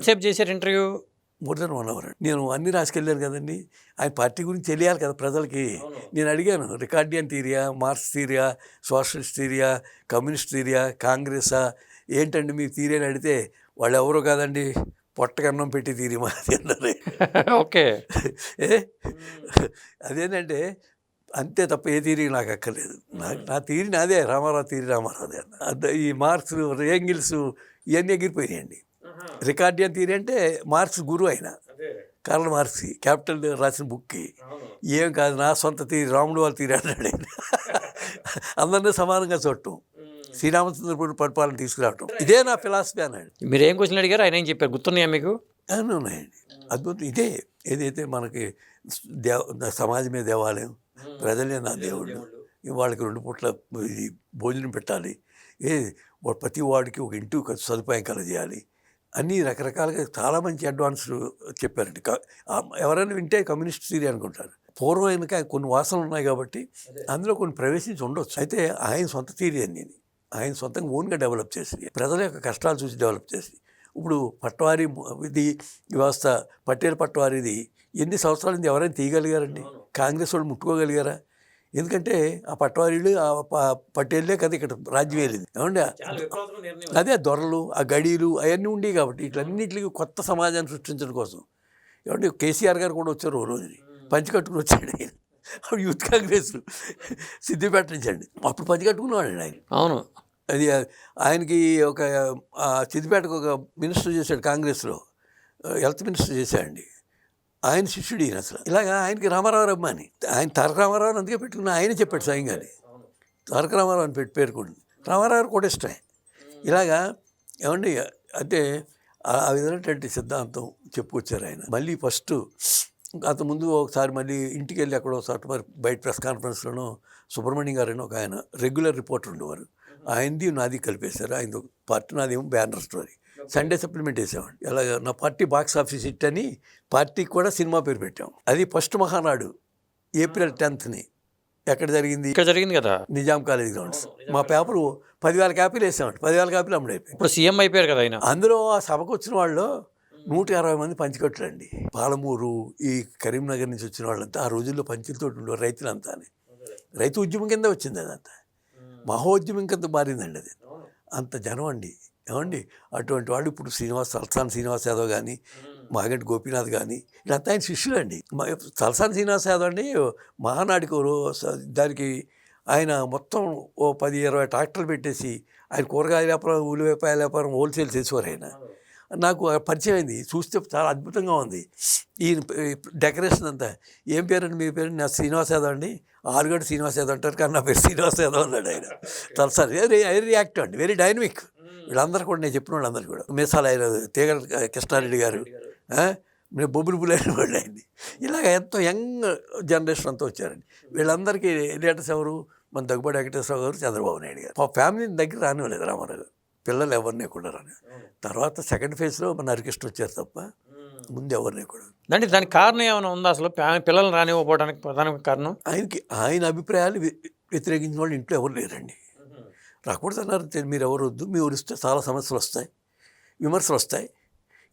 సేపు చేశారు interview? More than one hour నేను అన్ని రాసుకెళ్ళాను కదండి. ఆయన పార్టీ గురించి తెలియాలి కదా ప్రజలకి. నేను అడిగాను Ricardian theory Marx theory socialist theory communist theory కాంగ్రెసా ఏంటండి మీ థీరీ అని అడిగితే వాళ్ళు ఎవరో కాదండి పొట్టకన్నం పెట్టి తీరి మాది అన్నారు. ఓకే. ఏ? అదేంటంటే అంతే తప్ప ఏ తీరి నాకు అక్కర్లేదు. నాకు నా తీరి నాదే రామారావు తీరి రామారావుదే అన్న. అద- ఈ మార్క్స్ రేంగిల్స్ ఇవన్నీ ఎగిరిపోయినాయండి. రికార్డియన్ తీరి అంటే మార్క్స్ గురువు ఆయన కార్ల్ మార్క్స్ క్యాపిటల్ రాసిన బుక్కి. ఏం కాదు నా సొంత తీరి రాముడు వాళ్ళ తీరి అన్నాడు అందరినీ సమానంగా చూడటం. శ్రీరామచంద్రపుడు పరిపాలన తీసుకురావటం. ఇదే నా ఫిలాసఫీ అన్నాడు. మీరు ఏం క్వశ్చన్ అడిగారు? ఆయన ఏం చెప్పారు? గుర్తున్నాయా మీకు? అన్నీ ఉన్నాయండి. అద్భుతం. ఇదే ఏదైతే మనకి దేవ సమాజమే దేవాలయం ప్రజలే నా దేవుళ్ళు. వాళ్ళకి రెండు పూట్ల ఇది భోజనం పెట్టాలి. ఏ ప్రతి వాడికి ఒక ఇంటి సదుపాయం కలజేయాలి అన్నీ రకరకాలుగా చాలా మంచి అడ్వాన్స్ చెప్పారండి. ఎవరైనా వింటే కమ్యూనిస్ట్ థియరీ అనుకుంటారు. పూర్వం వెనక కొన్ని వాసనలు ఉన్నాయి కాబట్టి అందులో కొన్ని ప్రవేశించి ఉండొచ్చు. అయితే ఆయన సొంత థియరీ అని ఆయన సొంతంగా ఓన్గా డెవలప్ చేసి ప్రజల యొక్క కష్టాలు చూసి డెవలప్ చేసి ఇప్పుడు పట్వారీ ఇది వ్యవస్థ పట్టేల పట్వారీది ఎన్ని సంవత్సరాల నుంచి ఎవరైనా తీయగలిగారండి? కాంగ్రెస్ వాళ్ళు ముట్టుకోగలిగారా? ఎందుకంటే ఆ పట్వారీలు ఆ ప- పటేళ్ళే కదా ఇక్కడ రాజ్యం వెళ్ళింది ఏమండి? అదే. దొరలు ఆ గడీలు అవన్నీ ఉండేవి కాబట్టి ఇట్లన్నింటికి కొత్త సమాజాన్ని సృష్టించడం కోసం. ఏమంటే కేసీఆర్ గారు కూడా వచ్చారు ఓ రోజుని పంచి కట్టుకుని వచ్చాడు ఆయన. అప్పుడు యూత్ కాంగ్రెస్ సిద్దిపేట నుంచి అండి. అప్పుడు పంచి కట్టుకున్నాడు ఆయన. అవును. అది ఆయనకి ఒక ఆ, సిద్దిపేటకు ఒక మినిస్టర్ చేశాడు కాంగ్రెస్లో. హెల్త్ మినిస్టర్ చేశాడండి. ఆయన శిష్యుడు ఈయన అసలు. ఇలాగా ఆయనకి రామారావు రమ్మని. ఆయన తారక రామారావు అని అందుకే పెట్టుకున్న ఆయన చెప్పాడు స్వయంగానే. తారక రామారావు అని పెట్టి పేర్కొండి రామారావు కూడా ఇష్టమే ఇలాగా ఏమండి అంటే ఆ విధమైనటువంటి సిద్ధాంతం చెప్పుకొచ్చారు ఆయన. మళ్ళీ ఫస్ట్ అంత ముందు ఒకసారి మళ్ళీ ఇంటికి వెళ్ళి అక్కడ ఒకసారి మరి బయట ప్రెస్ కాన్ఫరెన్స్లోనూ సుబ్రహ్మణ్యం గారు అని ఒక ఆయన రెగ్యులర్ రిపోర్టర్ ఉండేవారు. ఆయనది నాది కలిపేశారు. ఆయన పార్టీ నాదేమో బ్యానర్ స్టోరీ. సండే సప్లిమెంట్ వేసామండి అలాగ నా పార్టీ బాక్స్ ఆఫీస్ హిట్ అని పార్టీకి కూడా సినిమా పేరు పెట్టాం. అది ఫస్ట్ మహానాడు ఏప్రిల్ టెన్త్ని. ఎక్కడ జరిగింది? ఇక్కడ జరిగింది కదా? Nizam college grounds. మా పేపరు పదివేల కాపీలు వేసామండి పదివేల కాపీలు అమ్ముడైపోయి ఇప్పుడు సీఎం అయిపోయారు కదా ఆయన. అందులో ఆ సభకు వచ్చిన వాళ్ళు నూట అరవై మంది పంచికట్టులండి. పాలమూరు ఈ కరీంనగర్ నుంచి వచ్చిన వాళ్ళంతా ఆ రోజుల్లో పంచులతో ఉండేవారు రైతులంతా రైతు ఉద్యమం కింద వచ్చింది అదంతా. మహోద్యమం కింద మారిందండి అది. అంత జనం అండి. ఏమండి? అటువంటి వాళ్ళు ఇప్పుడు శ్రీనివాస్ తలసాని శ్రీనివాస్ యాదవ్ కానీ మాగంటి గోపీనాథ్ కానీ వీళ్ళంతా ఆయన శిష్యులండి. తలసాని శ్రీనివాస్ యాదవ్ అండి మహానాడికి దానికి ఆయన మొత్తం ఓ పది ఇరవై ట్రాక్టర్లు పెట్టేసి ఆయన కూరగాయల వ్యాపారం ఉల్లిపాయల వ్యాపారం హోల్సేల్ చేసేవారు ఆయన. నాకు పరిచయం అయింది. చూస్తే చాలా అద్భుతంగా ఉంది. ఈ డెకరేషన్ అంతా. ఏం పేరండి మీ పేరు? నా శ్రీనివాస్ యాదవ్ అండి. ఆరుగడ్డ శ్రీనివాస్ యాదవ్ అంటారు కానీ నా పేరు శ్రీనివాస్ యాదవ్ అన్నాడు ఆయన. తలసారి వెరీ వెరీ రియాక్టివ్ అండి. వెరీ డైనమిక్ వీళ్ళందరూ కూడా నేను చెప్పిన వాళ్ళందరూ కూడా. మీసాల ఆయన తీగ కృష్ణారెడ్డి గారు నేను బొబ్బులు పులైన వాళ్ళు ఆయన్ని ఇలాగ ఎంతో యంగ్ జనరేషన్ అంతా వచ్చారండి. వీళ్ళందరికీ లీడర్స్ ఎవరు? మన దగ్గుబాటి వెంకటేశ్వర గారు చంద్రబాబు నాయుడు గారు. మా ఫ్యామిలీని దగ్గర రానివ్వలేదు రామారావు గారు. పిల్లలు ఎవరిని కూడా రాని తర్వాత సెకండ్ ఫేజ్లో మన హరికృష్ణ వచ్చారు తప్ప ముందు ఎవరిని కూడా అంటే దానికి కారణం ఏమైనా ఉందా అసలు? పిల్లల్ని రానివ్వకపోవడానికి ప్రధాన కారణం? ఆయనకి ఆయన అభిప్రాయాలు వ్య- వ్యతిరేకించిన వాళ్ళు ఇంట్లో ఎవరు లేరండి. రాకూడదు అన్నారు "తె- మీరు ఎవరు వద్దు మీ వస్తే చాలా సమస్యలు వస్తాయి విమర్శలు వస్తాయి.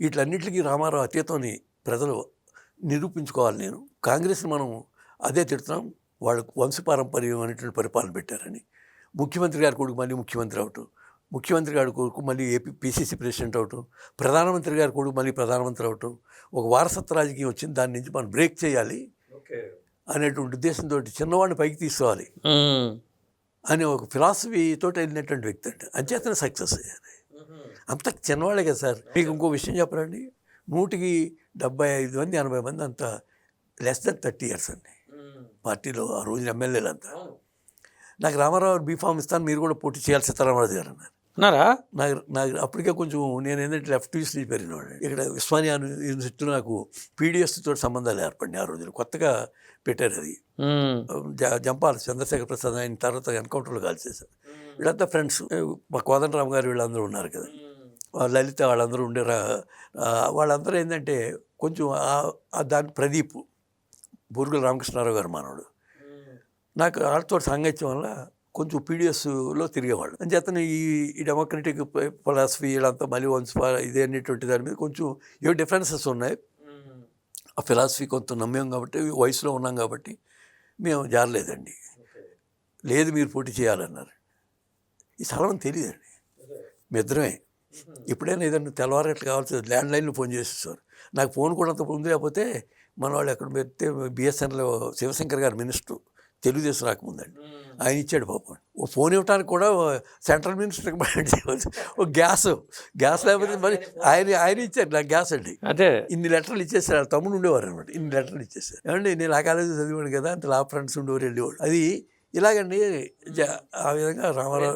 వీటిలన్నింటికి రామారావు అతీతమని ప్రజలు నిరూపించుకోవాలి నేను. కాంగ్రెస్ని మనం అదే తిడుతున్నాం వాళ్ళకు వంశపారంపర్యం అనేటువంటి పరిపాలన పెట్టారని. ముఖ్యమంత్రి గారి కొడుకు మళ్ళీ ముఖ్యమంత్రి అవటం ముఖ్యమంత్రి గారి కొడుకు మళ్ళీ ఏపీ పీసీసీ ప్రెసిడెంట్ అవటం ప్రధానమంత్రి గారి కొడుకు మళ్ళీ ప్రధానమంత్రి అవటం ఒక వారసత్వ రాజకీయం వచ్చింది దాని నుంచి మనం బ్రేక్ చేయాలి అనేటువంటి ఉద్దేశంతో చిన్నవాడిని పైకి తీసుకోవాలి. అనే ఒక ఫిలాసఫీతో వెళ్ళినటువంటి వ్యక్తి అండి. అంచేతనే సక్సెస్ అయ్యారు. అంత చిన్నవాళ్ళే కదా సార్. మీకు ఇంకో విషయం చెప్పరండి నూటికి డెబ్బై ఐదు మంది ఎనభై మంది అంతా లెస్ దెన్ థర్టీ ఇయర్స్ అండి. పార్టీలో ఆ రోజు ఎమ్మెల్యేలు అంతా నాకు రామారావు బీఫామ్ ఇస్తాను మీరు కూడా పోటీ చేయాలి సీతారామరాజు గారు అన్నారు. ఉన్నారా? నాకు నాకు అప్పటికే కొంచెం నేను ఏంటంటే లెఫ్ట్ నుంచి పెరిగినవాడు ఇక్కడ ఉస్మానియా యూనివర్సిటీలో నాకు పీడిఎస్ తోటి సంబంధాలు ఏర్పడినాయి ఆ రోజులు కొత్తగా పెట్టారు అది. జంపాల చంద్రశేఖర్ ప్రసాద్ అయిన తర్వాత ఎన్కౌంటర్లో కాల్చేశారు వీళ్ళంతా ఫ్రెండ్స్. మా కోదండరామ్ గారు వీళ్ళందరూ ఉన్నారు కదా. లలిత వాళ్ళందరూ ఉండేరా వాళ్ళందరూ ఏంటంటే కొంచెం దాని ప్రదీప్ బురుగుల రామకృష్ణారావు గారు మనవడు. నాకు వాళ్ళతో సాంగత్యం వల్ల కొంచెం పీడిఎస్లో తిరిగేవాళ్ళు. అని చేతను ఈ ఈ డెమోక్రటిక్ ఫిలాసఫీ వీళ్ళంతా మళ్ళీ వన్స్ ఇదే అనేటువంటి దాని మీద కొంచెం ఏవో డిఫరెన్సెస్ ఉన్నాయి. ఆ ఫిలాసఫీ కొంత నమ్మాం కాబట్టి వయసులో ఉన్నాం కాబట్టి మేము జారలేదండి. లేదు మీరు పోటీ చేయాలన్నారు. ఈ స్థలం తెలియదండి. మీ ఇద్దరమే ఎప్పుడైనా ఏదైనా తెల్లవారట్లు కావాల్సి ల్యాండ్ లైన్లో ఫోన్ చేసేసారు నాకు ఫోన్ కూడా అంత ముందు లేకపోతే మన వాళ్ళు ఎక్కడ పెడితే బిఎస్ఎన్ఎల్ శివశంకర్ గారు మినిస్టర్ తెలుగుదేశం రాకముందండి. ఆయన ఇచ్చాడు పాపం. ఓ ఫోన్ ఇవ్వడానికి కూడా సెంట్రల్ మినిస్టర్కి చేయవచ్చు ఓ గ్యాస్ గ్యాస్ లేకపోతే మరి ఆయన ఆయన ఇచ్చారు నాకు గ్యాస్ అండి. అదే. ఇన్ని లెటర్లు ఇచ్చేసారు తమ్ముడు ఉండేవారు అనమాట ఇన్ని లెటర్లు ఇచ్చేసారు ఏమండి నేను ఆ కాలేజీ చదివాడు కదా అంత లా ఫ్రెండ్స్ ఉండేవారు వెళ్ళేవాడు అది ఇలాగండి ఆ విధంగా రామారావు